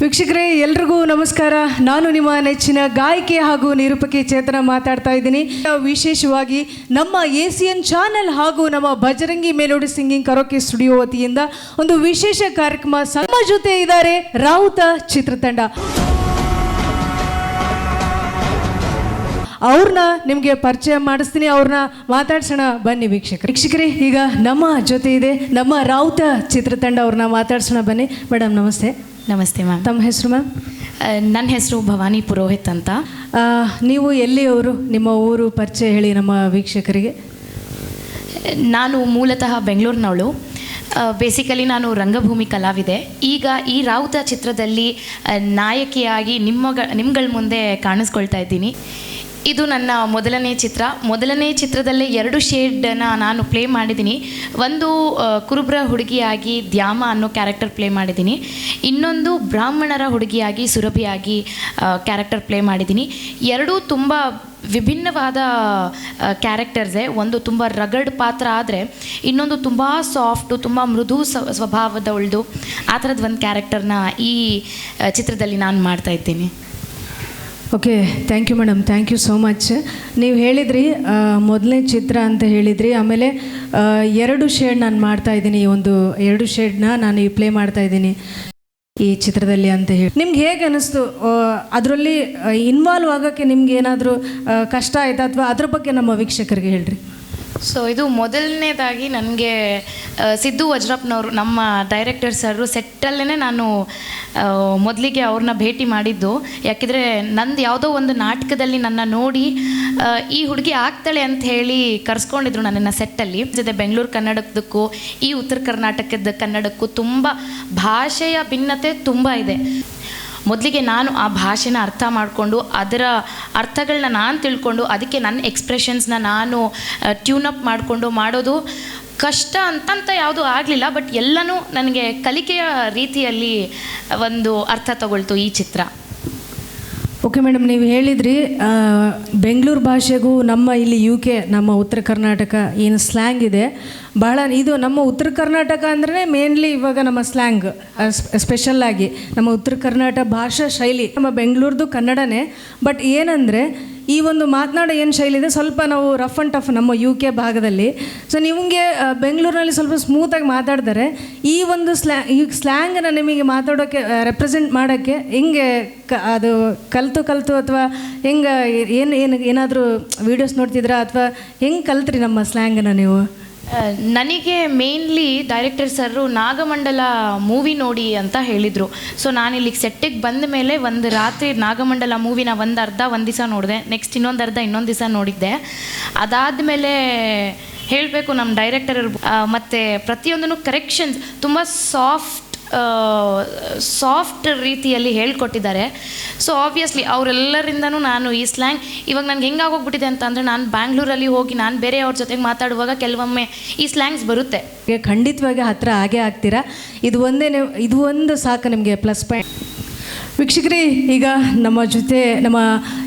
ವೀಕ್ಷಕರೇ, ಎಲ್ರಿಗೂ ನಮಸ್ಕಾರ. ನಾನು ನಿಮ್ಮ ನೆಚ್ಚಿನ ಗಾಯಕಿ ಹಾಗೂ ನಿರೂಪಕಿ ಚೇತನ ಮಾತಾಡ್ತಾ ಇದ್ದೀನಿ. ವಿಶೇಷವಾಗಿ ನಮ್ಮ ಎನ್ ಚಾನೆಲ್ ಹಾಗೂ ನಮ್ಮ Bajarangi melody singing karaoke studio ವತಿಯಿಂದ ಒಂದು ವಿಶೇಷ ಕಾರ್ಯಕ್ರಮ ನಮ್ಮ ಜೊತೆ ಇದ್ದಾರೆ. ರಾವುತ ಚಿತ್ರತಂಡ. ಅವ್ರನ್ನ ನಿಮಗೆ ಪರಿಚಯ ಮಾಡಿಸ್ತೀನಿ, ಅವ್ರನ್ನ ಮಾತಾಡ್ಸೋಣ. ಬನ್ನಿ ವೀಕ್ಷಕರು. ವೀಕ್ಷಕರೇ, ಈಗ ನಮ್ಮ ಜೊತೆ ಇದೆ ನಮ್ಮ ರಾವುತ ಚಿತ್ರತಂಡ ಅವ್ರನ್ನ ಮಾತಾಡ್ಸೋಣ ಬನ್ನಿ. ಮೇಡಮ್, ನಮಸ್ತೆ. ನಮಸ್ತೆ ಮ್ಯಾಮ್. ತಮ್ಮ ಹೆಸರು ಮ್ಯಾಮ್? ನನ್ನ ಹೆಸರು ಭವಾನಿ ಪುರೋಹಿತ್ ಅಂತ. ನೀವು ಎಲ್ಲಿಯವರು? ನಿಮ್ಮ ಊರು ಪರಿಚಯ ಹೇಳಿ ನಮ್ಮ ವೀಕ್ಷಕರಿಗೆ. ನಾನು ಮೂಲತಃ ಬೆಂಗಳೂರಿನವಳು. ಬೇಸಿಕಲಿ ನಾನು ರಂಗಭೂಮಿ ಕಲಾವಿದೆ. ಈಗ ಈ ರಾವುತ ಚಿತ್ರದಲ್ಲಿ ನಾಯಕಿಯಾಗಿ ನಿಮ್ಮಗ ನಿಮ್ಗಳ ಮುಂದೆ ಕಾಣಿಸ್ಕೊಳ್ತಾ ಇದ್ದೀನಿ. ಇದು ನನ್ನ ಮೊದಲನೇ ಚಿತ್ರ. ಮೊದಲನೇ ಚಿತ್ರದಲ್ಲೇ ಎರಡು ಶೇಡನ್ನು ನಾನು ಪ್ಲೇ ಮಾಡಿದ್ದೀನಿ. ಒಂದು ಕುರುಬ್ರ ಹುಡುಗಿಯಾಗಿ ದ್ಯಾಮ ಅನ್ನೋ ಕ್ಯಾರೆಕ್ಟರ್ ಪ್ಲೇ ಮಾಡಿದ್ದೀನಿ. ಇನ್ನೊಂದು, ಬ್ರಾಹ್ಮಣರ ಹುಡುಗಿಯಾಗಿ ಸುರಭಿಯಾಗಿ ಕ್ಯಾರೆಕ್ಟರ್ ಪ್ಲೇ ಮಾಡಿದ್ದೀನಿ. ಎರಡೂ ತುಂಬ ವಿಭಿನ್ನವಾದ ಕ್ಯಾರೆಕ್ಟರ್ಸೇ. ಒಂದು ತುಂಬ ರಗಡ್ ಪಾತ್ರ ಆದರೆ, ಇನ್ನೊಂದು ತುಂಬ ಸಾಫ್ಟು, ತುಂಬ ಮೃದು ಸ್ವಭಾವದ ಉಳ್ದು ಆ ಥರದ್ದು ಒಂದು ಕ್ಯಾರೆಕ್ಟರ್ನ ಈ ಚಿತ್ರದಲ್ಲಿ ನಾನು ಮಾಡ್ತಾ ಇದ್ದೀನಿ. Okay thank you madam thank you so much ನೀವು ಹೇಳಿದ್ರಿ ಮೊದಲನೇ ಚಿತ್ರ ಅಂತ ಹೇಳಿದ್ರಿ. ಆಮೇಲೆ ಎರಡು ಶೇಡ್ ನಾನು ಮಾಡ್ತಾ ಇದ್ದೀನಿ. ಈ ಒಂದು ಎರಡು ಶೇಡ್ನ ನಾನು ಈ ಪ್ಲೇ ಮಾಡ್ತಾ ಇದ್ದೀನಿ ಈ ಚಿತ್ರದಲ್ಲಿ ಅಂತ ಹೇಳಿ. ನಿಮ್ಗೆ ಹೇಗೆ ಅನ್ನಿಸ್ತು ಅದರಲ್ಲಿ ಇನ್ವಾಲ್ವ್ ಆಗೋಕ್ಕೆ ನಿಮ್ಗೆ ಏನಾದರೂ ಕಷ್ಟ ಆಯ್ತಾ? ಅಥವಾ ಅದ್ರ ಬಗ್ಗೆ ನಮ್ಮ ವೀಕ್ಷಕರಿಗೆ ಹೇಳ್ರಿ. ಸೊ ಇದು ಮೊದಲನೇದಾಗಿ ನನಗೆ ಸಿದ್ದು ವಜ್ರಪ್ಪನವರು, ನಮ್ಮ ಡೈರೆಕ್ಟರ್ ಸರು ಸೆಟ್ಟಲ್ಲೇ ನಾನು ಮೊದಲಿಗೆ ಅವ್ರನ್ನ ಭೇಟಿ ಮಾಡಿದ್ದು. ಯಾಕಿದ್ರೆ ನಂದು ಯಾವುದೋ ಒಂದು ನಾಟಕದಲ್ಲಿ ನನ್ನ ನೋಡಿ ಈ ಹುಡುಗಿ ಆಗ್ತಾಳೆ ಅಂತ ಹೇಳಿ ಕರ್ಸ್ಕೊಂಡಿದ್ರು ನನ್ನನ್ನು ಸೆಟ್ಟಲ್ಲಿ. ಜೊತೆ ಬೆಂಗಳೂರು ಕನ್ನಡಕ್ಕೂ, ಈ ಉತ್ತರ ಕರ್ನಾಟಕದ ಕನ್ನಡಕ್ಕೂ ತುಂಬ ಭಾಷೆಯ ಭಿನ್ನತೆ ತುಂಬ ಇದೆ. ಮೊದಲಿಗೆ ನಾನು ಆ ಭಾಷೆನ ಅರ್ಥ ಮಾಡಿಕೊಂಡು ಅದರ ಅರ್ಥಗಳನ್ನ ನಾನು ತಿಳ್ಕೊಂಡು ಅದಕ್ಕೆ ನನ್ನ ಎಕ್ಸ್ಪ್ರೆಷನ್ಸ್ನ ನಾನು ಟ್ಯೂನಪ್ ಮಾಡಿಕೊಂಡು ಮಾಡೋದು ಕಷ್ಟ ಅಂತಂತ ಯಾವುದೂ ಆಗಲಿಲ್ಲ ಬಟ್ ಎಲ್ಲನೂ ನನಗೆ ಕಲಿಕೆಯ ರೀತಿಯಲ್ಲಿ ಒಂದು ಅರ್ಥ ತಗೊಳ್ತು ಈ ಚಿತ್ರ. ಓಕೆ ಮೇಡಮ್, ನೀವು ಹೇಳಿದ್ರಿ ಬೆಂಗಳೂರು ಭಾಷೆಗೂ ನಮ್ಮ ಇಲ್ಲಿ ಯು ಕೆ ನಮ್ಮ ಉತ್ತರ ಕರ್ನಾಟಕ ಏನು ಸ್ಲ್ಯಾಂಗ್ ಇದೆ. ಭಾಳ ಇದು ನಮ್ಮ ಉತ್ತರ ಕರ್ನಾಟಕ ಅಂದ್ರೆ ಮೇನ್ಲಿ ಇವಾಗ ನಮ್ಮ ಸ್ಲ್ಯಾಂಗ್ ಸ್ಪೆಷಲ್ ಆಗಿ ನಮ್ಮ ಉತ್ತರ ಕರ್ನಾಟಕ ಭಾಷಾ ಶೈಲಿ. ನಮ್ಮ ಬೆಂಗಳೂರ್ದು ಕನ್ನಡನೇ ಬಟ್ ಏನಂದರೆ ಈ ಒಂದು ಮಾತನಾಡೋ ಏನು ಶೈಲಿ ಇದೆ? ಸ್ವಲ್ಪ ನಾವು ರಫ್ ಆ್ಯಂಡ್ ಟಫ್ ನಮ್ಮ ಯು ಕೆ ಭಾಗದಲ್ಲಿ. ಸೊ ನಿಮಗೆ ಬೆಂಗಳೂರಿನಲ್ಲಿ ಸ್ವಲ್ಪ ಸ್ಮೂತಾಗಿ ಮಾತಾಡ್ತಾರೆ. ಈ ಒಂದು ಸ್ಲ್ಯಾ ಈ ಸ್ಲ್ಯಾಂಗನ್ನು ನಿಮಗೆ ಮಾತಾಡೋಕ್ಕೆ ರೆಪ್ರೆಸೆಂಟ್ ಮಾಡೋಕ್ಕೆ ಹೆಂಗೆ ಕ, ಅದು ಕಲಿತು ಕಲಿತು ಅಥವಾ ಹೆಂಗೆ, ಏನು ಏನು, ಏನಾದರೂ ವೀಡಿಯೋಸ್ ನೋಡ್ತಿದ್ರಾ ಅಥವಾ ಹೆಂಗೆ ಕಲ್ತ್ರಿ ನಮ್ಮ ಸ್ಲ್ಯಾಂಗನ್ನು ನೀವು? ನನಗೆ mainly director sir Nagamandala movie ನೋಡಿ ಅಂತ ಹೇಳಿದರು. ಸೊ ನಾನು ಇಲ್ಲಿಗೆ ಸೆಟ್ಟಿಗೆ ಬಂದ ಮೇಲೆ ಒಂದು ರಾತ್ರಿ ನಾಗಮಂಡಲ ಮೂವಿನ ಒಂದು ಅರ್ಧ, ಒಂದು ದಿವಸ ನೋಡಿದೆ. ನೆಕ್ಸ್ಟ್ ಇನ್ನೊಂದು ಅರ್ಧ, ಇನ್ನೊಂದು ದಿವಸ ನೋಡಿದ್ದೆ. ಅದಾದಮೇಲೆ ಹೇಳಬೇಕು ನಮ್ಮ ಡೈರೆಕ್ಟರ್ ಮತ್ತು ಪ್ರತಿಯೊಂದನ್ನು ಕರೆಕ್ಷನ್ಸ್ ತುಂಬ ಸಾಫ್ಟ್ ಸಾಫ್ಟ್ ರೀತಿಯಲ್ಲಿ ಹೇಳ್ಕೊಟ್ಟಿದ್ದಾರೆ. ಸೊ ಆಬ್ವಿಯಸ್ಲಿ ಅವರೆಲ್ಲರಿಂದನೂ ನಾನು ಈ ಸ್ಲ್ಯಾಂಗ್ ಇವಾಗ ನನಗೆ ಹೆಂಗಾಗೋಗ್ಬಿಟ್ಟಿದೆ ಅಂತ ಅಂದರೆ ನಾನು ಬ್ಯಾಂಗ್ಳೂರಲ್ಲಿ ಹೋಗಿ ನಾನು ಬೇರೆ ಅವ್ರ ಜೊತೆಗೆ ಮಾತಾಡುವಾಗ ಕೆಲವೊಮ್ಮೆ ಈ ಸ್ಲ್ಯಾಂಗ್ಸ್ ಬರುತ್ತೆ. ಖಂಡಿತವಾಗಿ ಹತ್ರ ಹಾಗೆ ಆಗ್ತೀರಾ? ಇದು ಒಂದೇ ಇದು ಒಂದು ಸಾಕು ನಿಮಗೆ ಪ್ಲಸ್ ಪಾಯಿಂಟ್ ವೀಕ್ಷಕರೇ ಈಗ ನಮ್ಮ ಜೊತೆ ನಮ್ಮ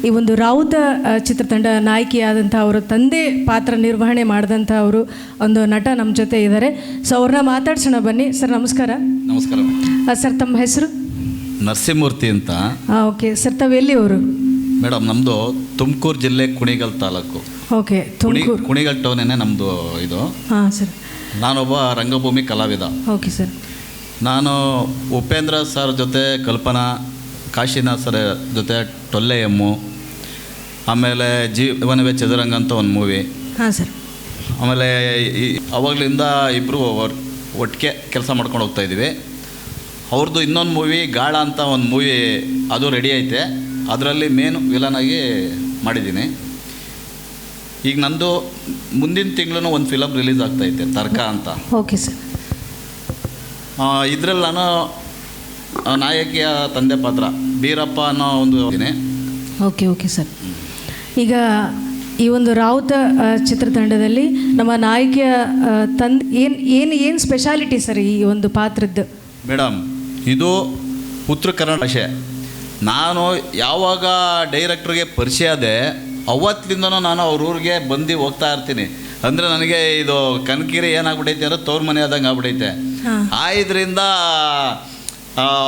ಈ ಒಂದು ರಾವುತ ಚಿತ್ರತಂಡ ನಾಯಕಿಯಾದಂಥ ಅವರ ತಂದೆ ಪಾತ್ರ ನಿರ್ವಹಣೆ ಮಾಡಿದಂಥ ಅವರು ಒಂದು ನಟ ನಮ್ಮ ಜೊತೆ ಇದ್ದಾರೆ. ಸೊ ಅವ್ರನ್ನ ಮಾತಾಡ್ಸೋಣ ಬನ್ನಿ. ಸರ್ ನಮಸ್ಕಾರ. ನಮಸ್ಕಾರ. ಸರ್ ತಮ್ಮ ಹೆಸರು? ನರಸಿಂಹಮೂರ್ತಿ ಅಂತ. ಹಾಂ ಓಕೆ. ಸರ್ ತಾವು ಎಲ್ಲಿ ಅವರು? ಮೇಡಮ್ ನಮ್ಮದು ತುಮಕೂರು ಜಿಲ್ಲೆ ಕುಣಿಗಲ್ ತಾಲೂಕು. ಓಕೆ ತುಮಕೂರು. ಕುಣಿಗಲ್ ಟೌನೇನೆ ನಮ್ಮದು ಇದು. ಹಾಂ ಸರ್. ನಾನೊಬ್ಬ ರಂಗಭೂಮಿ ಕಲಾವಿದ. Okay sir. ನಾನು ಉಪೇಂದ್ರ ಸರ್ ಜೊತೆ ಕಲ್ಪನಾ ಕಾಶಿನಾಥ್ ಸರ್ ಜೊತೆ ಟೊಲ್ಲೆ ಎಮ್ಮು ಆಮೇಲೆ ಜೀವನವೇ ಚದುರಂಗ ಅಂತ ಒಂದು ಮೂವಿ ಹಾಂ ಸರ್. ಆಮೇಲೆ ಈ ಅವಾಗಲಿಂದ ಇಬ್ಬರು ಒಟ್ಟಿಗೆ ಕೆಲಸ ಮಾಡ್ಕೊಂಡು ಹೋಗ್ತಾ ಇದ್ದೀವಿ. ಅವ್ರದ್ದು ಇನ್ನೊಂದು ಮೂವಿ ಗಾಳ ಅಂತ ಒಂದು ಮೂವಿ ಅದು ರೆಡಿ ಐತೆ. ಅದರಲ್ಲಿ ಮೇನ್ ವಿಲನಾಗಿ ಮಾಡಿದ್ದೀನಿ. ಈಗ ನಂದು ಮುಂದಿನ ತಿಂಗಳು ಒಂದು ಫಿಲಮ್ ರಿಲೀಸ್ ಆಗ್ತೈತೆ ತರ್ಕ ಅಂತ. Okay sir. ಇದರಲ್ಲಿ ನಾನು ನಾಯಕಿಯ ತಂದೆ ಪಾತ್ರ ಬೀರಪ್ಪ ಅನ್ನೋ ಒಂದು. Okay okay sir. ಈಗ ಈ ಒಂದು ರಾವುತ ಚಿತ್ರತಂಡದಲ್ಲಿ ನಮ್ಮ ನಾಯಕಿಯ ತಂದೆ ಏನು ಏನು ಏನು ಸ್ಪೆಷಾಲಿಟಿ ಸರ್ ಈ ಒಂದು ಪಾತ್ರದ್ದು? ಮೇಡಮ್ ಇದು ಉತ್ತರ ಕನ್ನಡ ಭಾಷೆ. ನಾನು ಯಾವಾಗ ಡೈರೆಕ್ಟ್ರಿಗೆ ಪರಿಚಯ ಅದೇ ಅವತ್ತಿಂದನೂ ನಾನು ಅವ್ರ ಊರಿಗೆ ಬಂದು ಹೋಗ್ತಾ ಇರ್ತೀನಿ. ಅಂದರೆ ನನಗೆ ಇದು ಕನಕಿರಿ ಏನಾಗ್ಬಿಟೈತೆ ಅಂದರೆ ತವ್ರ ಮನೆ ಆದಂಗೆ ಆಗ್ಬಿಟ್ಟೈತೆ ಆಯ್ದ್ರಿಂದ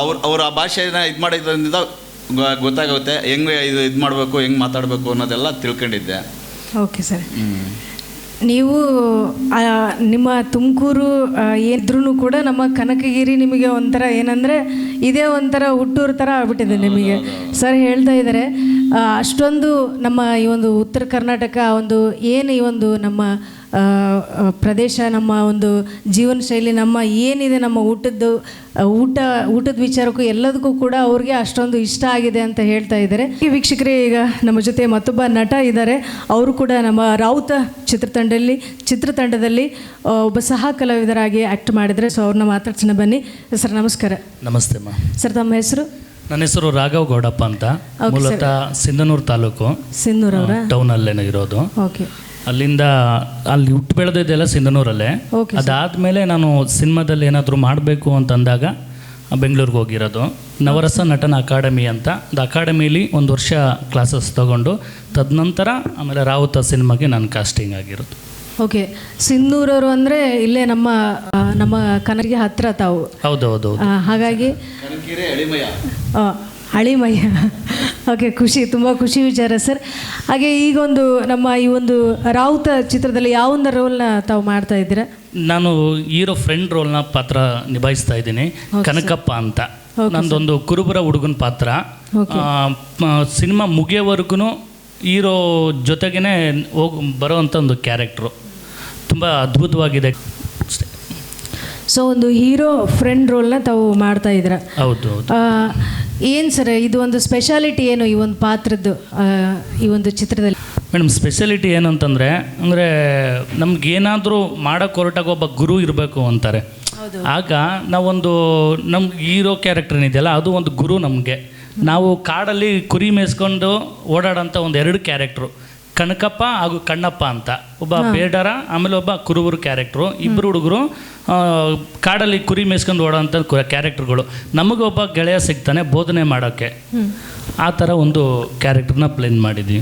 ಅವ್ರು ಅವ್ರು ಆ ಭಾಷೆನ ಇದು ಮಾಡಿದ್ರಿಂದ ಗೊತ್ತಾಗುತ್ತೆ. ಹೆಂಗೆ ಇದು ಇದು ಮಾಡಬೇಕು ಹೆಂಗೆ ಮಾತಾಡಬೇಕು ಅನ್ನೋದೆಲ್ಲ ತಿಳ್ಕೊಂಡಿದ್ದೆ. Okay sir. ನೀವು ನಿಮ್ಮ ತುಮಕೂರು ಇದ್ರೂ ಕೂಡ ನಮ್ಮ ಕನಕಗಿರಿ ನಿಮಗೆ ಒಂಥರ ಏನಂದರೆ ಇದೇ ಒಂಥರ ಹುಟ್ಟೂರು ಥರ ಆಗ್ಬಿಟ್ಟಿದೆ ನಿಮಗೆ. ಸರ್ ಹೇಳ್ತಾ ಇದ್ದಾರೆ ಅಷ್ಟೊಂದು ನಮ್ಮ ಈ ಒಂದು ಉತ್ತರ ಕರ್ನಾಟಕ ಒಂದು ಏನು ಈ ಒಂದು ನಮ್ಮ ಪ್ರದೇಶ ನಮ್ಮ ಒಂದು ಜೀವನ ಶೈಲಿ ನಮ್ಮ ಏನಿದೆ ನಮ್ಮ ಊಟದ್ದು ಊಟ ಊಟದ ವಿಚಾರಕ್ಕೂ ಎಲ್ಲದಕ್ಕೂ ಕೂಡ ಅವ್ರಿಗೆ ಅಷ್ಟೊಂದು ಇಷ್ಟ ಆಗಿದೆ ಅಂತ ಹೇಳ್ತಾ ಇದ್ದಾರೆ. ಈ ವೀಕ್ಷಕರೇ ಈಗ ನಮ್ಮ ಜೊತೆ ಮತ್ತೊಬ್ಬ ನಟ ಇದ್ದಾರೆ. ಅವರು ಕೂಡ ನಮ್ಮ ರಾವುತ ಚಿತ್ರತಂಡದಲ್ಲಿ ಚಿತ್ರತಂಡದಲ್ಲಿ ಒಬ್ಬ ಸಹ ಕಲಾವಿದರಾಗಿ ಆ್ಯಕ್ಟ್ ಮಾಡಿದರೆ ಸೊ ಅವ್ರನ್ನ ಮಾತಾಡ್ಸೋಣ ಬನ್ನಿ. ಸರ್ ನಮಸ್ಕಾರ. ನಮಸ್ತೆ ಮಾ. ಸರ್ ತಮ್ಮ ಹೆಸರು? ನನ್ನ ಹೆಸರು ರಾಘವ್ ಗೌಡಪ್ಪ ಅಂತ. ಮೂಲತಃ ಸಿಂಧನೂರು ತಾಲೂಕು. ಸಿಂಧನೂರು ಟೌನ್ ಅಲ್ಲೇನೋ ಇರೋದು. ಓಕೆ ಅಲ್ಲಿಂದ ಅಲ್ಲಿ ಹುಟ್ಟು ಬೆಳೆದಿದ್ದೆಲ್ಲ ಸಿಂಧನೂರಲ್ಲೇ. Okay, ಅದಾದಮೇಲೆ ನಾನು ಸಿನಿಮಾದಲ್ಲಿ ಏನಾದರೂ ಮಾಡಬೇಕು ಅಂತಂದಾಗ ಬೆಂಗಳೂರಿಗೆ ಹೋಗಿರೋದು. ನವರಸ ನಟನ ಅಕಾಡೆಮಿ ಅಂತ. ಅದು ಅಕಾಡೆಮಿಲಿ ಒಂದು ವರ್ಷ ಕ್ಲಾಸಸ್ ತಗೊಂಡು ತದನಂತರ ಆಮೇಲೆ ರಾವುತ ಸಿನಿಮಾಗೆ ನಾನು ಕಾಸ್ಟಿಂಗ್ ಆಗಿರೋದು. ಓಕೆ ಸಿಂಧೂರವರು ಅಂದರೆ ಇಲ್ಲೇ ನಮ್ಮ ಆ, ನಮ್ಮ ಕನರಿಗೆ ಹತ್ತಿರ ತಾವು. ಹೌದು ಹೌದು ಹೌದು ಆ, ಹಾಗಾಗಿ ಕನಕಿರೆ ಎಳಿಮಯ ಆ, ಓಕೆ ಖುಷಿ ತುಂಬ ಖುಷಿ ವಿಚಾರ ಸರ್. ಹಾಗೆ ಈಗೊಂದು ನಮ್ಮ ಈ ಒಂದು ರಾವುತ ಚಿತ್ರದಲ್ಲಿ ಯಾವೊಂದು ರೋಲ್ನ ತಾವು ಮಾಡ್ತಾ ಇದ್ದೀರಾ? ನಾನು ಹೀರೋ ಫ್ರೆಂಡ್ ರೋಲ್ನ ಪಾತ್ರ ನಿಭಾಯಿಸ್ತಾ ಇದ್ದೀನಿ ಕನಕಪ್ಪ ಅಂತ. ನಂದೊಂದು ಕುರುಬರ ಹುಡುಗನ ಪಾತ್ರ. ಸಿನಿಮಾ ಮುಗಿಯೋವರೆಗೂ ಹೀರೋ ಜೊತೆಗೇ ಹೋಗಿ ಬರೋವಂಥ ಒಂದು ಕ್ಯಾರೆಕ್ಟ್ರು. ತುಂಬ ಅದ್ಭುತವಾಗಿದೆ. ಅಷ್ಟೇ. ಸೊ ಒಂದು ಹೀರೋ ಫ್ರೆಂಡ್ ರೋಲ್ನ ತಾವು ಮಾಡ್ತಾ ಇದ್ರ ಹೌದು ಏನು ಸರ್ ಇದು ಒಂದು ಸ್ಪೆಷಾಲಿಟಿ ಏನು ಈ ಒಂದು ಪಾತ್ರದ್ದು ಈ ಒಂದು ಚಿತ್ರದಲ್ಲಿ? ಮೇಡಮ್ ಸ್ಪೆಷಾಲಿಟಿ ಏನಂತಂದರೆ ಅಂದರೆ ನಮ್ಗೇನಾದರೂ ಮಾಡೋಕ್ಕೆ ಹೊರಟಾಗ ಒಬ್ಬ ಗುರು ಇರಬೇಕು ಅಂತಾರೆ. ಆಗ ನಾವೊಂದು ನಮ್ಮ ಹೀರೋ ಕ್ಯಾರೆಕ್ಟರ್ ಏನಿದೆಯಲ್ಲ ಅದು ಒಂದು ಗುರು ನಮಗೆ. ನಾವು ಕಾಡಲ್ಲಿ ಕುರಿ ಮೇಯಿಸ್ಕೊಂಡು ಓಡಾಡೋಂಥ ಒಂದು ಎರಡು ಕ್ಯಾರೆಕ್ಟ್ರು ಕನಕಪ್ಪ ಹಾಗೂ ಕಣ್ಣಪ್ಪ ಅಂತ. ಒಬ್ಬ ಬೇಡರ ಆಮೇಲೆ ಒಬ್ಬ ಕುರುಬರು ಕ್ಯಾರೆಕ್ಟ್ರು ಇಬ್ಬರು ಹುಡುಗರು ಕಾಡಲ್ಲಿ ಕುರಿ ಮೇಯಿಸ್ಕೊಂಡು ಓಡೋಂಥ ಕ್ಯಾರೆಕ್ಟರ್ಗಳು. ನಮಗೊಬ್ಬ ಗೆಳೆಯ ಸಿಗ್ತಾನೆ ಬೋಧನೆ ಮಾಡೋಕ್ಕೆ. ಆ ಥರ ಒಂದು ಕ್ಯಾರೆಕ್ಟರ್ನ ಪ್ಲೇನ್ ಮಾಡಿದ್ವಿ.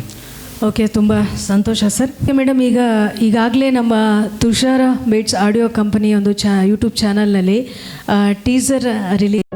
ಓಕೆ ತುಂಬ ಸಂತೋಷ ಸರ್. ಮೇಡಮ್ ಈಗ ಈಗಾಗಲೇ ನಮ್ಮ ತುಷಾರ ಬೇಟ್ಸ್ ಆಡಿಯೋ ಕಂಪನಿ ಒಂದು ಚಾ ಯೂಟ್ಯೂಬ್ ಚಾನಲ್ನಲ್ಲಿ ಟೀಸರ್ ರಿಲೀಸ್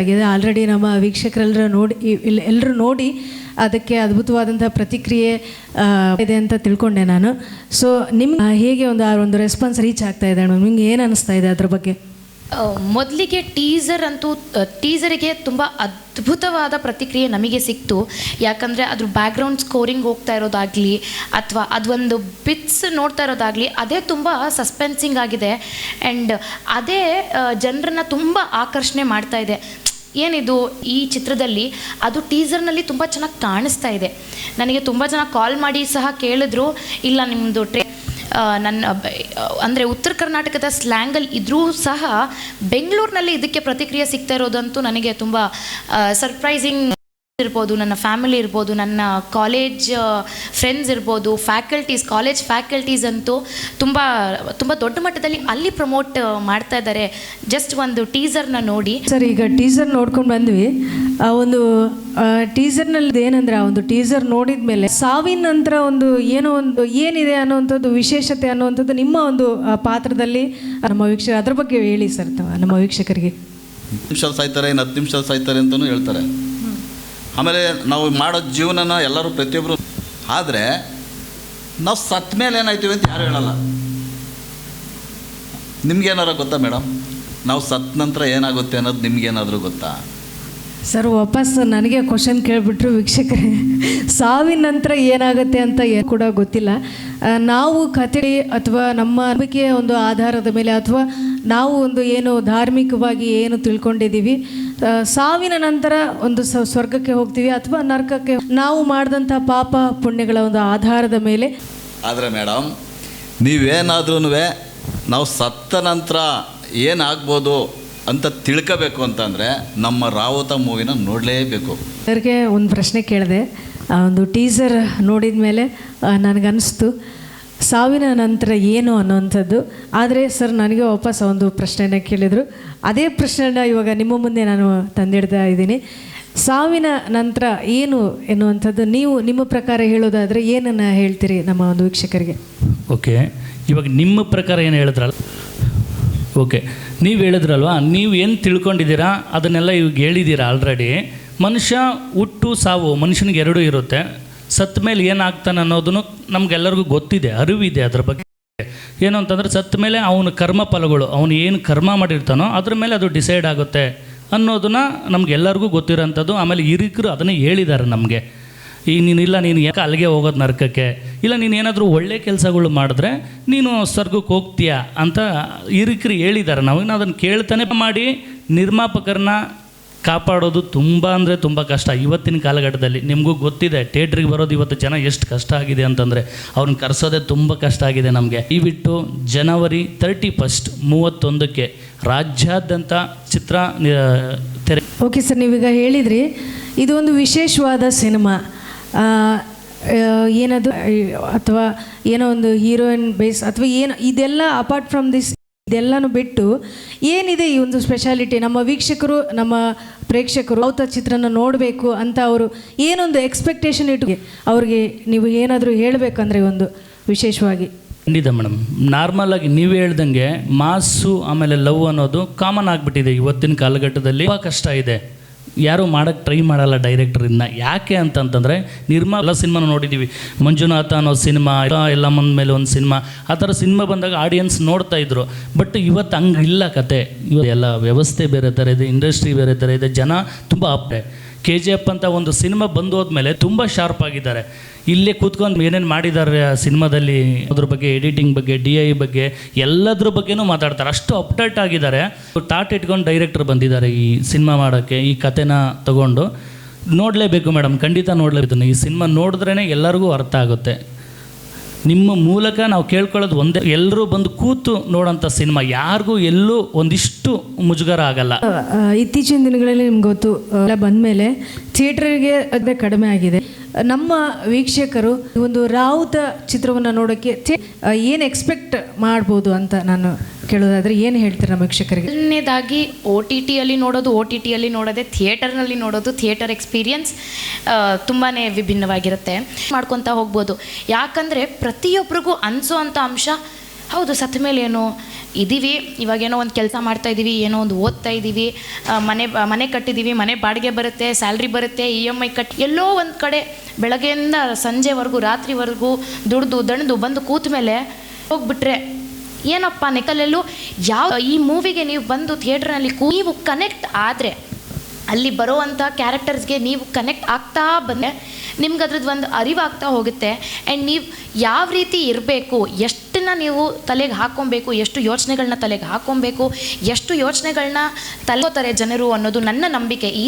ಆಗಿದೆ. ಆಲ್ರೆಡಿ ನಮ್ಮ ವೀಕ್ಷಕರೆಲ್ಲರೂ ನೋಡಿ ಎಲ್ಲರೂ ನೋಡಿ ಅದಕ್ಕೆ ಅದ್ಭುತವಾದಂಥ ಪ್ರತಿಕ್ರಿಯೆ ಇದೆ ಅಂತ ತಿಳ್ಕೊಂಡೆ ನಾನು. ಸೊ ನಿಮ್ಗೆ ಹೇಗೆ ಒಂದು, ಆ, ಒಂದು ರೆಸ್ಪಾನ್ಸ್ ರೀಚ್ ಆಗ್ತಾ ಇದೆ ನಿಮ್ಗೆ ಏನು ಅನಿಸ್ತಾ ಇದೆ ಅದ್ರ ಬಗ್ಗೆ? ಮೊದಲಿಗೆ ಟೀಸರ್ ಅಂತೂ ಟೀಸರಿಗೆ ತುಂಬ ಅದ್ಭುತವಾದ ಪ್ರತಿಕ್ರಿಯೆ ನಮಗೆ ಸಿಕ್ತು. ಯಾಕಂದರೆ ಅದ್ರ ಬ್ಯಾಕ್ಗ್ರೌಂಡ್ ಸ್ಕೋರಿಂಗ್ ಹೋಗ್ತಾ ಇರೋದಾಗಲಿ, ಅಥವಾ ಅದೊಂದು ಬಿಟ್ಸ್ ನೋಡ್ತಾ ಇರೋದಾಗಲಿ, ಅದೇ ತುಂಬ ಸಸ್ಪೆನ್ಸಿಂಗ್ ಆಗಿದೆ. ಆ್ಯಂಡ್ ಅದೇ ಜನರನ್ನ ತುಂಬ ಆಕರ್ಷಣೆ ಮಾಡ್ತಾ ಇದೆ. ಏನಿದು ಈ ಚಿತ್ರದಲ್ಲಿ, ಅದು ಟೀಸರ್ನಲ್ಲಿ ತುಂಬ ಚೆನ್ನಾಗಿ ಕಾಣಿಸ್ತಾ ಇದೆ. ನನಗೆ ತುಂಬ ಜನ ಕಾಲ್ ಮಾಡಿ ಸಹ ಕೇಳಿದ್ರು, ಇಲ್ಲ ನಿಮ್ಮದು ಟ್ರೇ ನನ್ನ ಅಂದರೆ ಉತ್ತರ ಕರ್ನಾಟಕದ ಸ್ಲ್ಯಾಂಗಲ್ಲಿ ಇದ್ರೂ ಸಹ ಬೆಂಗಳೂರಿನಲ್ಲಿ ಇದಕ್ಕೆ ಪ್ರತಿಕ್ರಿಯೆ ಸಿಗ್ತಾ ಇರೋದಂತೂ ನನಗೆ ತುಂಬ ಸರ್ಪ್ರೈಸಿಂಗ್ ಇರ್ಬೋದು ನನ್ನ ಫ್ಯಾಮಿಲಿ ಇರ್ಬೋದು ನನ್ನ ಕಾಲೇಜ್ ಫ್ರೆಂಡ್ಸ್ ಇರ್ಬೋದು ಫ್ಯಾಕಲ್ಟೀಸ್ ಕಾಲೇಜ್ ಫ್ಯಾಕಲ್ಟೀಸ್ ಅಂತೂ ತುಂಬ ತುಂಬ ದೊಡ್ಡ ಮಟ್ಟದಲ್ಲಿ ಅಲ್ಲಿ ಪ್ರಮೋಟ್ ಮಾಡ್ತಾ ಇದ್ದಾರೆ. ಜಸ್ಟ್ ಒಂದು ಟೀಸರ್ನ ನೋಡಿ. ಸರ್ ಈಗ ಟೀಸರ್ ನೋಡ್ಕೊಂಡು ಬಂದ್ವಿ. ಆ ಒಂದು ಟೀಸರ್ನಲ್ಲಿ ಏನಂದ್ರೆ ಆ ಒಂದು ಟೀಸರ್ ನೋಡಿದ ಮೇಲೆ ಸಾವಿನ ನಂತರ ಒಂದು ಏನೋ ಒಂದು ಏನಿದೆ ಅನ್ನೋವಂಥದ್ದು ವಿಶೇಷತೆ ಅನ್ನುವಂಥದ್ದು ನಿಮ್ಮ ಒಂದು ಪಾತ್ರದಲ್ಲಿ ನಮ್ಮ ವೀಕ್ಷಕ ಅದ್ರ ಬಗ್ಗೆ ಹೇಳಿ ಸರ್ ನಮ್ಮ ವೀಕ್ಷಕರಿಗೆ. ನಿಮಿಷ ಸಾಯ್ತಾರೆ ಇನ್ನು ಹತ್ತು ನಿಮಿಷ ಸಾಯ್ತಾರೆ ಅಂತಲೂ ಹೇಳ್ತಾರೆ. ಆಮೇಲೆ ನಾವು ಮಾಡೋ ಜೀವನನ ಎಲ್ಲರೂ ಪ್ರತಿಯೊಬ್ಬರು ಆದರೆ ನಾವು ಸತ್ತ ಮೇಲೆ ಏನಾಯ್ತೀವಿ ಅಂತ ಯಾರು ಹೇಳಲ್ಲ. ನಿಮ್ಗೇನಾರು ಗೊತ್ತಾ ಮೇಡಮ್ ನಾವು ಸತ್ತ ನಂತರ ಏನಾಗುತ್ತೆ ಅನ್ನೋದು ನಿಮ್ಗೇನಾದರೂ ಗೊತ್ತಾ? ಸರ್, ವಾಪಸ್ ನನಗೆ ಕ್ವಶನ್ ಕೇಳಿಬಿಟ್ರು ವೀಕ್ಷಕರೇ. ಸಾವಿನ ನಂತರ ಏನಾಗುತ್ತೆ ಅಂತ ಕೂಡ ಗೊತ್ತಿಲ್ಲ. ನಾವು ಕತೆ ಅಥವಾ ನಮ್ಮ ನಂಬಿಕೆಯ ಒಂದು ಆಧಾರದ ಮೇಲೆ ಅಥವಾ ನಾವು ಒಂದು ಏನು ಧಾರ್ಮಿಕವಾಗಿ ಏನು ತಿಳ್ಕೊಂಡಿದ್ದೀವಿ ಸಾವಿನ ನಂತರ ಒಂದು ಸ್ವರ್ಗಕ್ಕೆ ಹೋಗ್ತೀವಿ ಅಥವಾ ನರಕಕ್ಕೆ ನಾವು ಮಾಡಿದಂಥ ಪಾಪ ಪುಣ್ಯಗಳ ಒಂದು ಆಧಾರದ ಮೇಲೆ. ಆದರೆ ಮೇಡಮ್ ನೀವೇನಾದ್ರೂ ನಾವು ಸತ್ತ ನಂತರ ಏನಾಗ್ಬೋದು? ಅಂತ ತಿಳ್ಕೋಬೇಕು ಅಂತಂದರೆ ನಮ್ಮ ರಾವತ ಮೂವಿನ ನೋಡಲೇಬೇಕು. ಅವ್ರಿಗೆ ಒಂದು ಪ್ರಶ್ನೆ ಕೇಳಿದೆ. ಆ ಒಂದು ಟೀಸರ್ ನೋಡಿದ ಮೇಲೆ ನನಗನ್ನಿಸ್ತು ಸಾವಿನ ನಂತರ ಏನು ಅನ್ನೋವಂಥದ್ದು. ಆದರೆ ಸರ್ ನನಗೆ ವಾಪಸ್ ಒಂದು ಪ್ರಶ್ನೆನ ಕೇಳಿದರು. ಅದೇ ಪ್ರಶ್ನೆನ ಇವಾಗ ನಿಮ್ಮ ಮುಂದೆ ನಾನು ತಂದಿಡ್ತಾ ಇದ್ದೀನಿ. ಸಾವಿನ ನಂತರ ಏನು ಎನ್ನುವಂಥದ್ದು ನೀವು ನಿಮ್ಮ ಪ್ರಕಾರ ಹೇಳೋದಾದರೆ ಏನನ್ನು ಹೇಳ್ತೀರಿ ನಮ್ಮ ಒಂದು ವೀಕ್ಷಕರಿಗೆ? ಓಕೆ ಇವಾಗ ನಿಮ್ಮ ಪ್ರಕಾರ ಏನು ಹೇಳಿದ್ರಲ್ಲ? ಓಕೆ ನೀವು ಹೇಳಿದ್ರಲ್ವಾ? ನೀವು ಏನು ತಿಳ್ಕೊಂಡಿದ್ದೀರಾ? ಅದನ್ನೆಲ್ಲ ಇವಾಗ ಹೇಳಿದ್ದೀರಾ ಆಲ್ರೆಡಿ ಮನುಷ್ಯ ಹುಟ್ಟು ಸಾವು, ಮನುಷ್ಯನಿಗೆ ಎರಡೂ ಇರುತ್ತೆ. ಸತ್ತ ಮೇಲೆ ಏನಾಗ್ತಾನೆ ಅನ್ನೋದನ್ನು ನಮಗೆಲ್ಲರಿಗೂ ಗೊತ್ತಿದೆ, ಅರಿವಿದೆ ಅದ್ರ ಬಗ್ಗೆ. ಏನು ಅಂತಂದರೆ ಸತ್ತ ಮೇಲೆ ಅವನ ಕರ್ಮ ಫಲಗಳು, ಅವನು ಏನು ಕರ್ಮ ಮಾಡಿರ್ತಾನೋ ಅದ್ರ ಮೇಲೆ ಅದು ಡಿಸೈಡ್ ಆಗುತ್ತೆ ಅನ್ನೋದನ್ನ ನಮಗೆಲ್ಲರಿಗೂ ಗೊತ್ತಿರೋಂಥದ್ದು. ಆಮೇಲೆ ಹಿರಿಕರು ಅದನ್ನೇ ಹೇಳಿದ್ದಾರೆ ನಮಗೆ. ಈ ನೀನಿಲ್ಲ ನೀನು ಯಾಕೆ ಅಲ್ಲಿಗೆ ಹೋಗೋದು ನರಕಕ್ಕೆ? ಇಲ್ಲ, ನೀನು ಏನಾದರೂ ಒಳ್ಳೆ ಕೆಲಸಗಳು ಮಾಡಿದ್ರೆ ನೀನು ಸ್ವರ್ಗಕ್ಕೆ ಹೋಗ್ತೀಯ ಅಂತ ಇರಿಕ್ರಿ ಹೇಳಿದ್ದಾರೆ. ನಾವು ಅದನ್ನು ಕೇಳ್ತಾನೆ ಮಾಡಿ ನಿರ್ಮಾಪಕರನ್ನ ಕಾಪಾಡೋದು ತುಂಬ ಅಂದರೆ ತುಂಬ ಕಷ್ಟ. ಇವತ್ತಿನ ಕಾಲಘಟ್ಟದಲ್ಲಿ ನಿಮಗೂ ಗೊತ್ತಿದೆ, ಥಿಯೇಟ್ರಿಗೆ ಬರೋದು ಇವತ್ತು ಜನ ಎಷ್ಟು ಕಷ್ಟ ಆಗಿದೆ ಅಂತಂದರೆ ಅವ್ರನ್ನ ಕರೆಸೋದೇ ತುಂಬ ಕಷ್ಟ ಆಗಿದೆ ನಮಗೆ. ಈ ಬಿಟ್ಟು ಜನವರಿ ತರ್ಟಿ ಫಸ್ಟ್ ಮೂವತ್ತೊಂದಕ್ಕೆ ರಾಜ್ಯಾದ್ಯಂತ ಚಿತ್ರ ತೆರೆ ಓಕೆ ಸರ್ ನೀವೀಗ ಹೇಳಿದ್ರಿ, ಇದು ಒಂದು ವಿಶೇಷವಾದ ಸಿನಿಮಾ. ಏನದು ಅಥವಾ ಏನೋ ಒಂದು ಹೀರೋಯಿನ್ ಬೇಸ್ ಅಥವಾ ಏನು, ಇದೆಲ್ಲ ಅಪಾರ್ಟ್ ಫ್ರಮ್ ದಿಸ್ ಇದೆಲ್ಲನೂ ಬಿಟ್ಟು ಏನಿದೆ ಈ ಒಂದು ಸ್ಪೆಷಾಲಿಟಿ ನಮ್ಮ ವೀಕ್ಷಕರು, ನಮ್ಮ ಪ್ರೇಕ್ಷಕರು ಅವತ ಚಿತ್ರನ ನೋಡಬೇಕು ಅಂತ ಅವರು ಏನೊಂದು ಎಕ್ಸ್ಪೆಕ್ಟೇಷನ್ ಇಟ್ಟು ಅವ್ರಿಗೆ ನೀವು ಏನಾದರೂ ಹೇಳಬೇಕಂದ್ರೆ ಒಂದು ವಿಶೇಷವಾಗಿ. ಖಂಡಿತ ಮೇಡಮ್. ನಾರ್ಮಲ್ ಆಗಿ ನೀವು ಹೇಳ್ದಂಗೆ ಮಾಸು ಆಮೇಲೆ ಲವ್ ಅನ್ನೋದು ಕಾಮನ್ ಆಗಿಬಿಟ್ಟಿದೆ ಇವತ್ತಿನ ಕಾಲಘಟ್ಟದಲ್ಲಿ. ತುಂಬ ಕಷ್ಟ ಇದೆ. ಯಾರೂ ಮಾಡೋಕ್ಕೆ ಟ್ರೈ ಮಾಡಲ್ಲ ಡೈರೆಕ್ಟರಿಂದ ಯಾಕೆ ಅಂತಂತಂದರೆ ನಿರ್ಮಾ ಎಲ್ಲ ಸಿನಿಮಾ ನೋಡಿದ್ದೀವಿ ಮಂಜುನಾಥ ಅನ್ನೋ ಸಿನಿಮಾ, ಎಲ್ಲ ಮಂದ ಮೇಲೆ ಒಂದು ಸಿನಿಮಾ, ಆ ಥರ ಸಿನಿಮಾ ಬಂದಾಗ ಆಡಿಯನ್ಸ್ ನೋಡ್ತಾ ಇದ್ರು. ಬಟ್ ಇವತ್ತು ಹಂಗೆ ಇಲ್ಲ ಕತೆ. ಇವತ್ತು ಎಲ್ಲ ವ್ಯವಸ್ಥೆ ಬೇರೆ ಥರ ಇದೆ ಇಂಡಸ್ಟ್ರಿ ಬೇರೆ ಥರ ಇದೆ, ಜನ ತುಂಬ ಅಪ್ಪೆ ಕೆ ಜಿ ಎಫ್ ಅಂತ ಒಂದು ಸಿನಿಮಾ ಬಂದು ಹೋದ್ಮೇಲೆ ತುಂಬ ಶಾರ್ಪ್ ಆಗಿದ್ದಾರೆ. ಇಲ್ಲೇ ಕೂತ್ಕೊಂಡು ಏನೇನು ಮಾಡಿದ್ದಾರೆ ಆ ಸಿನಿಮಾದಲ್ಲಿ, ಅದ್ರ ಬಗ್ಗೆ ಎಡಿಟಿಂಗ್ ಬಗ್ಗೆ ಡಿ ಐ ಬಗ್ಗೆ, ಎಲ್ಲದ್ರ ಬಗ್ಗೆನೂ ಮಾತಾಡ್ತಾರೆ. ಅಷ್ಟು ಅಪ್ಡೇಟ್ ಆಗಿದ್ದಾರೆ. ಟಾಟ್ ಇಟ್ಕೊಂಡು ಡೈರೆಕ್ಟರ್ ಬಂದಿದ್ದಾರೆ ಈ ಸಿನಿಮಾ ಮಾಡೋಕ್ಕೆ, ಈ ಕಥೆನ ತಗೊಂಡು. ನೋಡಲೇಬೇಕು ಮೇಡಮ್ ಖಂಡಿತ ನೋಡಲೇಬೇಕು. ಈ ಸಿನಿಮಾ ನೋಡಿದ್ರೇ ಎಲ್ಲರಿಗೂ ಅರ್ಥ ಆಗುತ್ತೆ. ನಿಮ್ಮ ಮೂಲಕ ನಾವು ಕೇಳ್ಕೊಳ್ಳೋದು ಒಂದೇ ಎಲ್ಲರೂ ಬಂದು ಕೂತು ನೋಡೋಂಥ ಸಿನಿಮಾ, ಯಾರಿಗೂ ಎಲ್ಲೂ ಒಂದಿಷ್ಟು ಮುಜುಗರ ಆಗಲ್ಲ. ಇತ್ತೀಚಿನ ದಿನಗಳಲ್ಲಿ ನಿಮ್ಗೆ ಗೊತ್ತು ಬಂದ ಬಂದಮೇಲೆ ಥಿಯೇಟ್ರಿಗೆ ಅದೇ ಕಡಿಮೆ ಆಗಿದೆ. ನಮ್ಮ ವೀಕ್ಷಕರು ಒಂದು ರಾವುತ ಚಿತ್ರವನ್ನು ನೋಡೋಕ್ಕೆ ಏನು ಎಕ್ಸ್ಪೆಕ್ಟ್ ಮಾಡ್ಬೋದು ಅಂತ ನಾನು ಕೇಳೋದಾದ್ರೆ ಏನು ಹೇಳ್ತೀರಾ ನಮ್ಮ ವೀಕ್ಷಕರಿಗೆ? ಮೊದಲನೇದಾಗಿ ಒ ಟಿ ಟಿಯಲ್ಲಿ ನೋಡೋದು ಒ ಟಿ ಟಿಯಲ್ಲಿ ನೋಡೋದೇ ಥಿಯೇಟರ್ನಲ್ಲಿ ನೋಡೋದು, ಥಿಯೇಟರ್ ಎಕ್ಸ್ಪೀರಿಯನ್ಸ್ ತುಂಬಾ ವಿಭಿನ್ನವಾಗಿರುತ್ತೆ. ಮಾಡ್ಕೊತಾ ಹೋಗ್ಬೋದು. ಯಾಕಂದರೆ ಪ್ರತಿಯೊಬ್ಬರಿಗೂ ಅನಿಸೋ ಅಂಥ ಅಂಶ, ಹೌದು ಸತ್ತ ಏನು ಇದ್ದೀವಿ. ಇವಾಗೇನೋ ಒಂದು ಕೆಲಸ ಮಾಡ್ತಾ ಇದ್ದೀವಿ, ಏನೋ ಒಂದು ಓದ್ತಾ ಇದ್ದೀವಿ. ಮನೆ ಮನೆ ಕಟ್ಟಿದ್ದೀವಿ, ಮನೆ ಬಾಡಿಗೆ ಬರುತ್ತೆ, ಸ್ಯಾಲ್ರಿ ಬರುತ್ತೆ, ಇ ಎಂ ಐ ಕಟ್, ಎಲ್ಲೋ ಒಂದು ಕಡೆ ಬೆಳಗ್ಗೆಯಿಂದ ಸಂಜೆವರೆಗೂ, ರಾತ್ರಿವರೆಗೂ ದುಡ್ದು ದಣ್ದು ಬಂದು ಕೂತ ಮೇಲೆ ಹೋಗ್ಬಿಟ್ರೆ ಏನಪ್ಪ ನೆಕಲೆಲ್ಲೂ? ಯಾವ, ಈ ಮೂವಿಗೆ ನೀವು ಬಂದು ಥಿಯೇಟ್ರ್ನಲ್ಲಿ ಕೂ, ನೀವು ಕನೆಕ್ಟ್ ಆದರೆ ಅಲ್ಲಿ ಬರೋವಂಥ ಕ್ಯಾರೆಕ್ಟರ್ಸ್ಗೆ ನೀವು ಕನೆಕ್ಟ್ ಆಗ್ತಾ ಬಂದರೆ ನಿಮ್ಗೆ ಅದ್ರದ್ದು ಒಂದು ಅರಿವಾಗ್ತಾ ಹೋಗುತ್ತೆ. ಆ್ಯಂಡ್ ನೀವು ಯಾವ ರೀತಿ ಇರಬೇಕು, ಎಷ್ಟನ್ನ ನೀವು ತಲೆಗೆ ಹಾಕ್ಕೊಬೇಕು ಎಷ್ಟು ಯೋಚನೆಗಳನ್ನ ತಲೆಗೆ ಹಾಕ್ಕೊಬೇಕು ಎಷ್ಟು ಯೋಚನೆಗಳನ್ನ ತಲೆಗೋತಾರೆ ಜನರು ಅನ್ನೋದು ನನ್ನ ನಂಬಿಕೆ. ಈ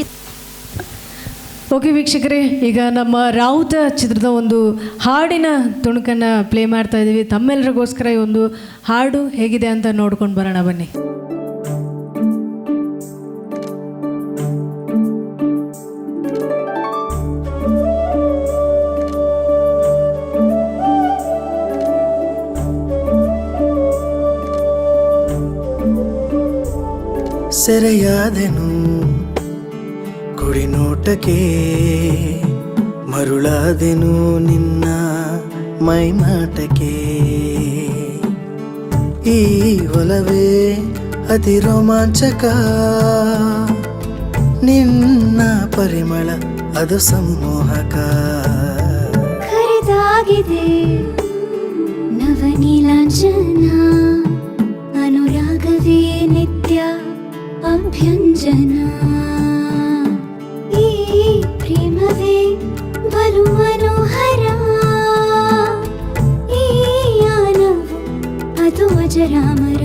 ಓಕೆ ವೀಕ್ಷಕರೇ, ಈಗ ನಮ್ಮ ರಾವುತ ಚಿತ್ರದ ಒಂದು ಹಾಡಿನ ತುಣುಕನ್ನು ಪ್ಲೇ ಮಾಡ್ತಾ ಇದ್ದೀವಿ ತಮ್ಮೆಲ್ಲರಿಗೋಸ್ಕರ ಈ ಒಂದು ಹಾಡು ಹೇಗಿದೆ ಅಂತ ನೋಡ್ಕೊಂಡು ಬರೋಣ ಬನ್ನಿ. ಸೆರೆಯಾದೆನು. ಕುಡಿನೋಟಕ್ಕೆ ಮರುಳಾದೆನು ನಿನ್ನ ಮೈಮಾಟಕ್ಕೆ. ಈ ಒಲವೇ ಅತಿ ರೋಮಾಂಚಕ. ನಿನ್ನ ಪರಿಮಳ ಅದು ಸಂಮೋಹಕ ಕರೆದಾಗಿದೆ ನವನೀಲಾಂಜನ, ಅನುರಾಗವೇ ನಿತ್ಯ. ಅಭ್ಯಂಜನ ಈ ಪ್ರೇಮವೇ ಬಲು ಮನೋಹರ ಈ ಯಾನವು ಅದು ಅಜರಾಮರ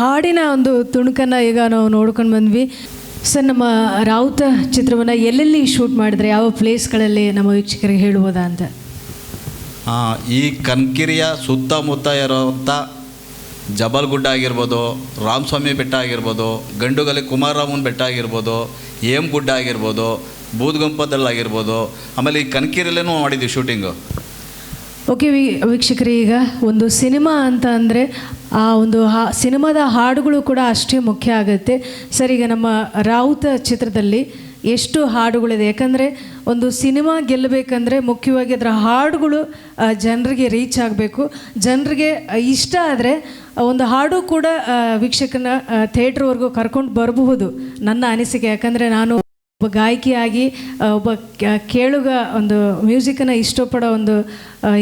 ಹಾಡಿನ ಒಂದು ತುಣುಕನ್ನು ಈಗ ನಾವು ನೋಡ್ಕೊಂಡು ಬಂದ್ವಿ. ಸರ್, ನಮ್ಮ ರಾವುತ ಚಿತ್ರವನ್ನು ಎಲ್ಲೆಲ್ಲಿ ಶೂಟ್ ಮಾಡಿದ್ರೆ ಯಾವ ಪ್ಲೇಸ್ಗಳಲ್ಲಿ ನಮ್ಮ ವೀಕ್ಷಕರಿಗೆ ಹೇಳುವುದಾ ಅಂತ? ಈ ಕನ್ಕಿರಿಯ ಸುತ್ತಮುತ್ತ ಇರೋವಂಥ ಜಬಲ್ಗುಡ್ಡ ಆಗಿರ್ಬೋದು, ರಾಮಸ್ವಾಮಿ ಬೆಟ್ಟ ಆಗಿರ್ಬೋದು, ಗಂಡುಗಲಿ ಕುಮಾರರಾಮನ್ ಬೆಟ್ಟ ಆಗಿರ್ಬೋದು ಏಮ್ ಗುಡ್ಡ ಆಗಿರ್ಬೋದು ಬೂದ್ಗಂಪದಲ್ಲಾಗಿರ್ಬೋದು ಆಮೇಲೆ ಈ ಕನ್ಕಿರಿಯಲ್ಲೇನೂ ಮಾಡಿದ್ವಿ ಶೂಟಿಂಗು. ಓಕೆ ವೀಕ್ಷಕರೇ, ಈಗ ಒಂದು ಸಿನಿಮಾ ಅಂತ ಅಂದರೆ ಆ ಒಂದು ಹಾ, ಸಿನಿಮಾದ ಹಾಡುಗಳು ಕೂಡ ಅಷ್ಟೇ ಮುಖ್ಯ ಆಗುತ್ತೆ. ಸರ್, ಈಗ ನಮ್ಮ ರಾವುತ ಚಿತ್ರದಲ್ಲಿ ಎಷ್ಟು ಹಾಡುಗಳಿದೆ? ಯಾಕಂದರೆ ಒಂದು ಸಿನಿಮಾ ಗೆಲ್ಲಬೇಕಂದ್ರೆ ಮುಖ್ಯವಾಗಿ ಅದರ ಹಾಡುಗಳು ಜನರಿಗೆ ರೀಚ್ ಆಗಬೇಕು. ಜನರಿಗೆ ಇಷ್ಟ ಆದರೆ ಒಂದು ಹಾಡು ಕೂಡ ವೀಕ್ಷಕನ ಥಿಯೇಟ್ರ್ವರೆಗೂ ಕರ್ಕೊಂಡು ಬರಬಹುದು ನನ್ನ ಅನಿಸಿಕೆ. ಯಾಕಂದರೆ ನಾನು ಒಬ್ಬ ಗಾಯಕಿಯಾಗಿ ಒಬ್ಬ ಕೇಳುಗ ಒಂದು ಮ್ಯೂಸಿಕನ್ನು ಇಷ್ಟಪಡೋ ಒಂದು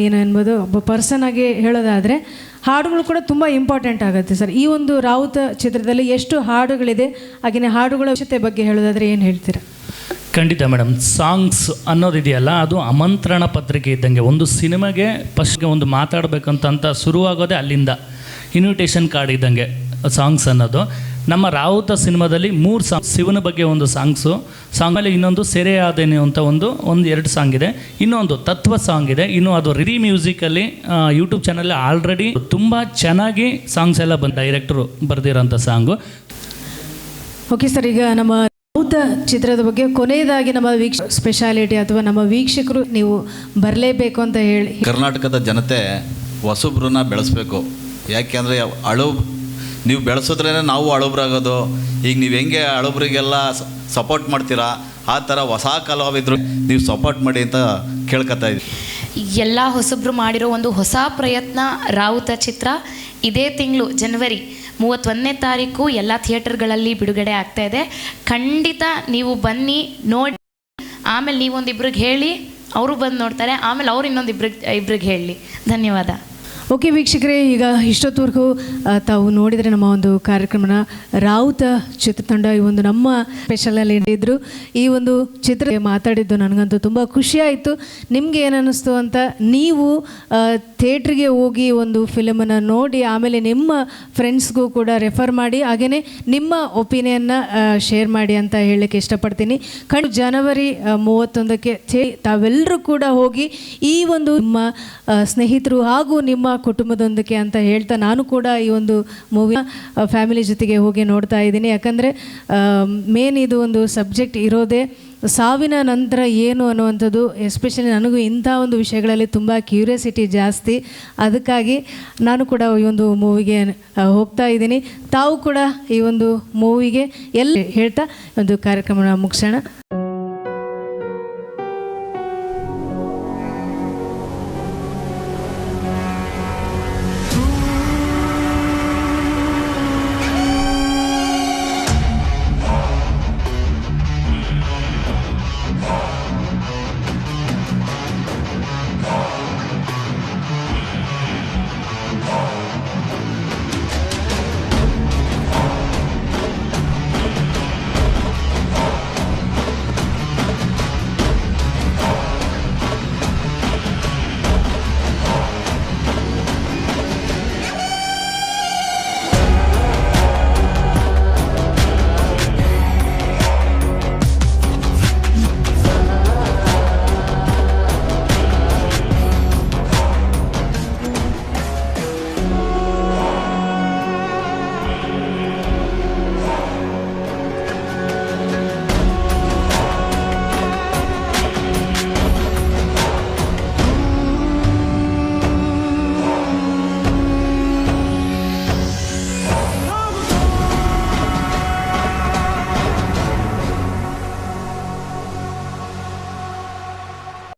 ಏನು ಅನ್ಬೋದು, ಒಬ್ಬ ಪರ್ಸನ್ ಆಗಿ ಹೇಳೋದಾದರೆ, ಹಾಡುಗಳು ಕೂಡ ತುಂಬ ಇಂಪಾರ್ಟೆಂಟ್ ಆಗುತ್ತೆ ಸರ್. ಈ ಒಂದು ರಾವುತ ಚಿತ್ರದಲ್ಲಿ ಎಷ್ಟು ಹಾಡುಗಳಿದೆ ಹಾಗೆಯೇ ಹಾಡುಗಳ ವಿಷಯತೆ ಬಗ್ಗೆ ಹೇಳೋದಾದರೆ ಏನು ಹೇಳ್ತೀರಾ? ಖಂಡಿತ ಮೇಡಮ್ ಸಾಂಗ್ಸ್ ಅನ್ನೋದಿದೆಯಲ್ಲ, ಅದು ಆಮಂತ್ರಣ ಪತ್ರಿಕೆ ಇದ್ದಂಗೆ ಒಂದು ಸಿನಿಮಾಗೆ ಫಸ್ಟ್ಗೆ ಒಂದು ಮಾತಾಡಬೇಕಂತ ಅಂತ ಶುರುವಾಗೋದೇ ಅಲ್ಲಿಂದ. ಇನ್ವಿಟೇಷನ್ ಕಾರ್ಡ್ ಇದ್ದಂಗೆ, ಸಾಂಗ್ಸ್ ಅನ್ನೋದು. ನಮ್ಮ ರಾವುತ ಸಿನಿಮಾದಲ್ಲಿ ಮೂರು ಸಾಂಗ್ ಶಿವನ ಬಗ್ಗೆ ಒಂದು ಸಾಂಗ್ಸು ಸಾಂಗಲ್ಲಿ ಇನ್ನೊಂದು ಸೆರೆ ಆದೇನೆ ಅಂತ ಒಂದು ಒಂದು ಎರಡು ಸಾಂಗ್ ಇದೆ. ಇನ್ನೊಂದು ತತ್ವ ಸಾಂಗ್ ಇದೆ. ಇನ್ನು ಅದು ರಿಡಿ ಮ್ಯೂಸಿಕಲ್ಲಿ ಯೂಟ್ಯೂಬ್ ಚಾನಲ್ಲಿ ಆಲ್ರೆಡಿ ತುಂಬ ಚೆನ್ನಾಗಿ ಸಾಂಗ್ಸ್ ಎಲ್ಲ ಬಂದ ಡೈರೆಕ್ಟ್ರು ಬರೆದಿರೋಂಥ ಸಾಂಗು. ಓಕೆ ಸರ್ ಈಗ ನಮ್ಮ ರಾವುತ ಚಿತ್ರದ ಬಗ್ಗೆ ಕೊನೆಯದಾಗಿ ನಮ್ಮ ವೀಕ್ಷ ಸ್ಪೆಷಾಲಿಟಿ ಅಥವಾ ನಮ್ಮ ವೀಕ್ಷಕರು ನೀವು ಬರಲೇಬೇಕು ಅಂತ ಹೇಳಿ. ಕರ್ನಾಟಕದ ಜನತೆ ಹೊಸಬ್ರನ್ನ ಬೆಳೆಸ್ಬೇಕು. ಯಾಕೆಂದರೆ ಅಳು ನೀವು ಬೆಳೆಸಿದ್ರೇ ನಾವು ಹಳಬ್ರಾಗೋದು ಈಗ ನೀವು ಹೆಂಗೆ ಹಳಬ್ರಿಗೆಲ್ಲ ಸಪೋರ್ಟ್ ಮಾಡ್ತೀರಾ? ಆ ಥರ ಹೊಸ ಕಲಾವಿದ್ರು ನೀವು ಸಪೋರ್ಟ್ ಮಾಡಿ ಅಂತ ಕೇಳ್ಕೊತಾ ಇದ್ದೀವಿ ಎಲ್ಲ ಹೊಸಬ್ರು ಮಾಡಿರೋ ಒಂದು ಹೊಸ ಪ್ರಯತ್ನ, ರಾವುತ ಚಿತ್ರ. ಇದೇ ತಿಂಗಳು, ಜನವರಿ ಮೂವತ್ತೊಂದನೇ ತಾರೀಕು ಎಲ್ಲ ಥಿಯೇಟರ್ಗಳಲ್ಲಿ ಬಿಡುಗಡೆ ಆಗ್ತಾ ಇದೆ. ಖಂಡಿತ ನೀವು ಬನ್ನಿ, ನೋಡಿ. ಆಮೇಲೆ ನೀವೊಂದಿಬ್ರಿಗೆ ಹೇಳಿ, ಅವರು ಬಂದು ನೋಡ್ತಾರೆ. ಆಮೇಲೆ ಅವ್ರು ಇನ್ನೊಂದು ಇಬ್ರಿಗೆ ಇಬ್ರಿಗೆ ಹೇಳಿ. ಧನ್ಯವಾದ. ಓಕೆ ವೀಕ್ಷಕರೇ, ಈಗ ಇಷ್ಟೊತ್ತವರೆಗೂ ತಾವು ನೋಡಿದರೆ ನಮ್ಮ ಒಂದು ಕಾರ್ಯಕ್ರಮನ ರಾವುತ ಚಿತ್ರತಂಡ ಈ ಒಂದು ನಮ್ಮ ಸ್ಪೆಷಲಲ್ಲಿ ಇದ್ರು ಈ ಒಂದು ಚಿತ್ರ ಮಾತಾಡಿದ್ದು ನನಗಂತೂ ತುಂಬ ಖುಷಿಯಾಯಿತು. ನಿಮಗೆ ಏನನ್ನಿಸ್ತು ಅಂತ ನೀವು ಥಿಯೇಟ್ರಿಗೆ ಹೋಗಿ ಒಂದು ಫಿಲಮನ್ನು ನೋಡಿ, ಆಮೇಲೆ ನಿಮ್ಮ ಫ್ರೆಂಡ್ಸ್ಗೂ ಕೂಡ ರೆಫರ್ ಮಾಡಿ ಹಾಗೆಯೇ ನಿಮ್ಮ ಒಪಿನಿಯನ್ನ ಶೇರ್ ಮಾಡಿ ಅಂತ ಹೇಳಲಿಕ್ಕೆ ಇಷ್ಟಪಡ್ತೀನಿ. ಕಣ್ ಜನವರಿ ಮೂವತ್ತೊಂದಕ್ಕೆ ತಾವೆಲ್ಲರೂ ಕೂಡ ಹೋಗಿ ಈ ಒಂದು ನಿಮ್ಮ ಸ್ನೇಹಿತರು ಹಾಗೂ ನಿಮ್ಮ ಕುಟುಂಬದೊಂದಿಗೆ ಅಂತ ಹೇಳ್ತಾ ನಾನು ಕೂಡ ಈ ಒಂದು ಮೂವಿ ಫ್ಯಾಮಿಲಿ ಜೊತೆಗೆ ಹೋಗಿ ನೋಡ್ತಾ ಇದ್ದೀನಿ. ಯಾಕಂದರೆ ಮೇನ್ ಇದು ಒಂದು ಸಬ್ಜೆಕ್ಟ್ ಇರೋದೇ ಸಾವಿನ ನಂತರ ಏನು ಅನ್ನುವಂಥದ್ದು ಎಸ್ಪೆಷಲಿ ನನಗೂ ಇಂಥ ಒಂದು ವಿಷಯಗಳಲ್ಲಿ ತುಂಬ ಕ್ಯೂರಿಯಾಸಿಟಿ ಜಾಸ್ತಿ. ಅದಕ್ಕಾಗಿ ನಾನು ಕೂಡ ಈ ಒಂದು ಮೂವಿಗೆ ಹೋಗ್ತಾ ಇದ್ದೀನಿ. ತಾವು ಕೂಡ ಈ ಒಂದು ಮೂವಿಗೆ ಎಲ್ಲಿ ಹೇಳ್ತಾ ಒಂದು ಕಾರ್ಯಕ್ರಮನ ಮುಗಿಸೋಣ.